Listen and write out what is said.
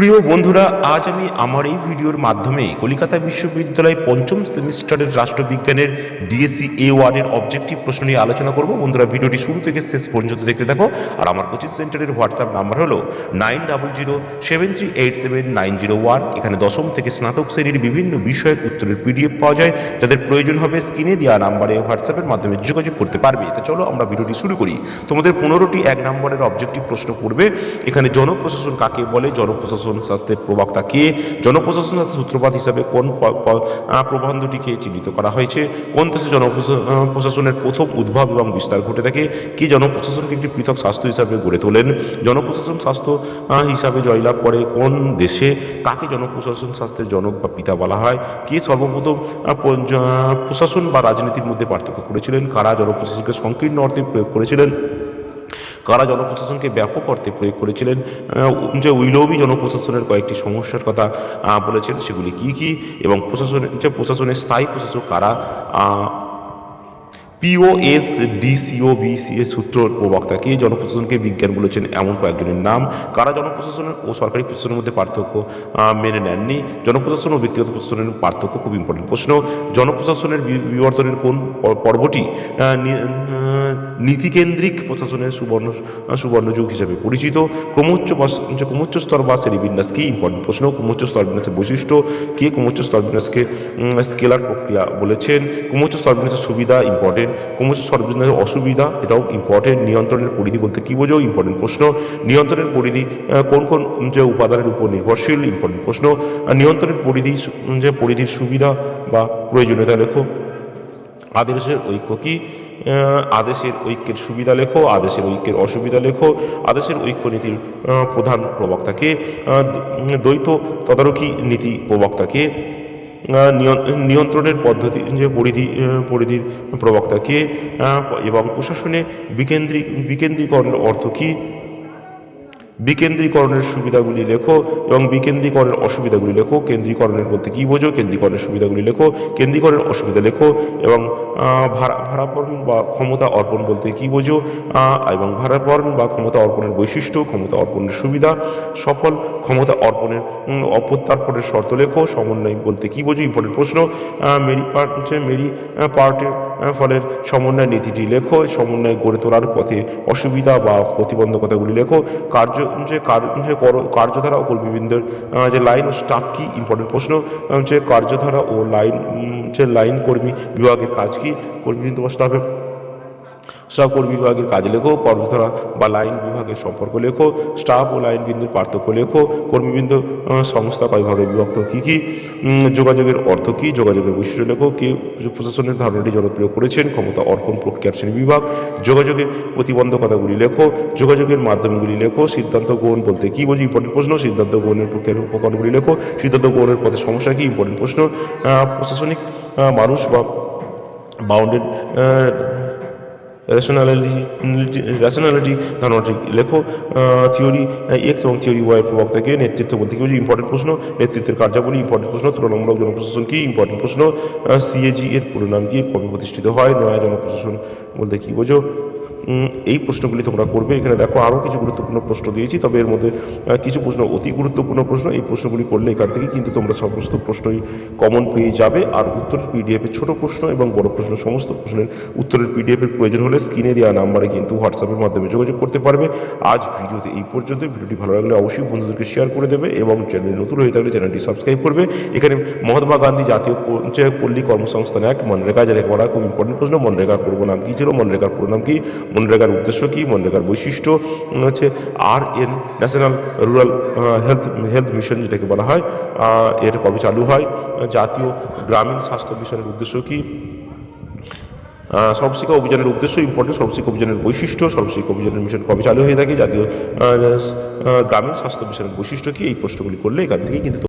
প্রিয় বন্ধুরা, আজ আমি আমার এই ভিডিওর মাধ্যমে কলিকাতা বিশ্ববিদ্যালয় পঞ্চম সেমিস্টারের রাষ্ট্রবিজ্ঞানের ডিএসসি এ ওয়ানের অবজেক্টিভ প্রশ্ন নিয়ে আলোচনা করব। বন্ধুরা, ভিডিওটি শুরু থেকে শেষ পর্যন্ত দেখতে থাকো। আর আমার কোচিং সেন্টারের হোয়াটসঅ্যাপ নাম্বার হলো nine double zero seven three eight seven nine zero one. এখানে দশম থেকে স্নাতক শ্রেণির বিভিন্ন বিষয়ের উত্তরের পিডিএফ পাওয়া যায়। যাদের প্রয়োজন হবে স্ক্রিনে দেওয়া নাম্বারে হোয়াটসঅ্যাপের মাধ্যমে যোগাযোগ করতে পারবে। তো চলো আমরা ভিডিওটি শুরু করি। তোমাদের পনেরোটি এক নম্বরের অবজেক্টিভ প্রশ্ন করবে এখানে জনপ্রশাসন কাকে বলে? জনপ্রশাসন শাস্ত্রের প্রবক্তা কে? জনপ্রশাসন সূত্রপাত হিসাবে কোন প্রবন্ধটিকে চিহ্নিত করা হয়েছে? কোন দেশে জনপ্রশাসনের প্রথম উদ্ভব এবং বিস্তার ঘটে থাকে? কে জনপ্রশাসনকে একটি পৃথক স্বাস্থ্য হিসাবে গড়ে তোলেন? জনপ্রশাসন স্বাস্থ্য হিসাবে জয়লাভ করে কোন দেশে কাকে জনপ্রশাসন শাস্ত্রের জনক বা পিতা বলা হয়? কে সর্বপ্রথম প্রশাসন বা রাজনীতির মধ্যে পার্থক্য করেছিলেন? কারা জনপ্রশাসনকে সংকীর্ণ অর্থে প্রয়োগ করেছিলেন? কারা জনপ্রশাসনকে ব্যাপক অর্থে প্রয়োগ করেছিলেন যে উইলবি জনপ্রশাসনের কয়েকটি সমস্যার কথা বলেছেন, সেগুলি কি কি এবং প্রশাসনের, যে প্রশাসনের স্থায়ী প্রশাসক কারা পিওএস ডিসিও বিসিএস সূত্র প্রবক্তাকে জনপ্রশাসনকে বিজ্ঞান বলেছেন? এমন কয়েকজনের নাম। কারা জনপ্রশাসনের ও সরকারি প্রশাসনের মধ্যে পার্থক্য মেনে নেননি? জনপ্রশাসন ও ব্যক্তিগত প্রশাসনের পার্থক্য খুব ইম্পর্টেন্ট প্রশ্ন। জনপ্রশাসনের বিবর্তনের কোন পর্বটি? নীতিকেন্দ্রিক প্রশাসনের সুবর্ণ সুবর্ণ যুগ হিসেবে পরিচিত। ক্রমোচ্চ ক্রমোচ্চ স্তর বা শ্রেণীবিন্যাস কি ইম্পর্টেন্ট প্রশ্ন? ক্রমোচ্চ স্তর বিন্যাসের বৈশিষ্ট্য কে? ক্রমোচ্চ স্তর বিন্যাসকে স্কেলার প্রক্রিয়া বলেছেন। ক্রমোচ্চ স্তর বিন্যাসের সুবিধা ইম্পর্টেন্ট ক্রমোচ্চ স্তর বিন্যাসের অসুবিধা, এটাও ইম্পর্টেন্ট নিয়ন্ত্রণের পরিধি বলতে কী বোঝো ইম্পর্টেন্ট প্রশ্ন। নিয়ন্ত্রণের পরিধি কোন কোন যে উপাদানের উপর নির্ভরশীল? ইম্পর্টেন্ট প্রশ্ন। নিয়ন্ত্রণের পরিধি যে পরিধির সুবিধা বা প্রয়োজনীয়তা লেখো। আদেশের ঐক্য কি? আদেশের ঐক্যের সুবিধা লেখো, আদেশের ঐক্যের অসুবিধা লেখো। আদেশের ঐক্য নীতির প্রধান প্রবক্তাকে দ্বৈত তদারকি নীতি প্রবক্তাকে নিয়ন্ত্রণের পদ্ধতি যে পরিধি পরিধির প্রবক্তা কে এবং প্রশাসনে বিকেন্দ্রী বিকেন্দ্রীকরণ অর্থ কী? বিকেন্দ্রীকরণের সুবিধাগুলি লেখো এবং বিকেন্দ্রীকরণের অসুবিধাগুলি লেখো, কেন্দ্রীকরণের বলতে কী বোঝো, কেন্দ্রীকরণের সুবিধাগুলি লেখো, কেন্দ্রীকরণের অসুবিধা লেখো এবং ভাড়া ভাড়াপণ বা ক্ষমতা অর্পণ বলতে কী বোঝো এবং ভাড়াপণ বা ক্ষমতা অর্পণের বৈশিষ্ট্য, ক্ষমতা অর্পণের সুবিধা, সফল ক্ষমতা অর্পণের অপ্রত্যার্পণের শর্ত লেখো, সমন্বয় বলতে কী বোঝো ইম্পর্টেন্ট প্রশ্ন মেরি পার্ট হচ্ছে মেরি পার্টের ফলের সমন্বয় নীতিটি লেখো, সমন্বয় গড়ে তোলার পথে অসুবিধা বা প্রতিবন্ধকতাগুলি লেখো, কার্য যে কর- কার্যধারা ও কর্মীবৃন্দের যে লাইন ও স্টাফ কি ইম্পর্টেন্ট প্রশ্ন হচ্ছে কার্যধারা ও লাইন হচ্ছে লাইন কর্মী বিভাগের কাজ কি? কর্মীবৃন্দ বা স্টাফের স্টাফ কর্মী বিভাগের কাজ লেখো, কর্মধারা বা লাইন বিভাগের সম্পর্ক লেখো স্টাফ ও লাইন বিন্দুর পার্থক্য লেখো, কর্মীবৃন্দ সংস্থা কয় ভাগে বিভক্ত কী কী যোগাযোগের অর্থ কী, যোগাযোগের বৈশিষ্ট্য লেখো, কে প্রশাসনের ধারণাটি জনপ্রিয় করেছেন, ক্ষমতা অর্পণ প্রক্রিয়ার শ্রেণি বিভাগ যোগাযোগের প্রতিবন্ধকতাগুলি লেখো, যোগাযোগের মাধ্যমগুলি লেখো, সিদ্ধান্ত গ্রহণ বলতে কী বোঝো ইম্পর্টেন্ট প্রশ্ন, সিদ্ধান্ত গ্রহণের প্রক্রিয়ার উপকরণগুলি লেখো, সিদ্ধান্ত গ্রহণের পথে সমস্যা কী ইম্পর্টেন্ট প্রশ্ন প্রশাসনিক মানুষ বা বাউন্ডেড রেশনালিটি রেশনালিটি ধারণাটি লেখো থিওরি এক্স এবং থিওরি ওয়াই প্রভাব থেকে নেতৃত্ব বলতে কি ইম্পর্টেন্ট প্রশ্ন। নেতৃত্বের কার্যাবলী ইম্পর্টেন্ট প্রশ্ন। তুলনামূলক জনপ্রশাসন কি ইম্পর্টেন্ট প্রশ্ন? সিএজি এর পুরো নাম কি? কবে প্রতিষ্ঠিত হয়? নয়া জনপ্রশাসন বলতে কি বোঝো? এই প্রশ্নগুলি তোমরা করবে। এখানে দেখো আরও কিছু গুরুত্বপূর্ণ প্রশ্ন দিয়েছি, তবে এর মধ্যে কিছু প্রশ্ন অতি গুরুত্বপূর্ণ প্রশ্ন, এই প্রশ্নগুলি করলে এখান থেকে কিন্তু তোমরা সমস্ত প্রশ্নই কমন পেয়ে যাবে। আর উত্তর পিডিএফের ছোট প্রশ্ন এবং বড় প্রশ্ন, সমস্ত প্রশ্নের উত্তরের পিডিএফের প্রয়োজন হলে স্ক্রিনে দেওয়া নাম্বারে কিন্তু হোয়াটসঅ্যাপের মাধ্যমে যোগাযোগ করতে পারবে। আজ ভিডিওতে এই পর্যন্ত। ভিডিওটি ভালো লাগলে অবশ্যই বন্ধুদেরকে শেয়ার করে দেবে এবং চ্যানেল নতুন হয়ে থাকলে চ্যানেলটি সাবস্ক্রাইব করবে। এখানে মহাত্মা গান্ধী জাতীয় প- যে পল্লী কর্মসংস্থান অ্যাক্ট, মনরেগা যে করা খুব ইম্পর্টেন্ট প্রশ্ন মনরেগার পূর্ব নাম কী ছিল? মনরেগার পুরো নাম কি? মনরেগার উদ্দেশ্য কি? মনরেগার বৈশিষ্ট্য হচ্ছে আর N national rural health health mission যেটাকে বলা হয় এর কবে চালু হয়? জাতীয় গ্রামীণ স্বাস্থ্য মিশনের উদ্দেশ্য কি? সর্বশিক্ষা অভিযানের উদ্দেশ্য ইম্পর্টেন্ট সর্বশিক্ষা অভিযানের বৈশিষ্ট্য, সর্বশিক্ষা অভিযানের মিশন কবে চালু হয়ে থাকে? জাতীয় গ্রামীণ স্বাস্থ্য মিশনের বৈশিষ্ট্য কি? এই প্রশ্নগুলি করলে এখান থেকেই কিন্তু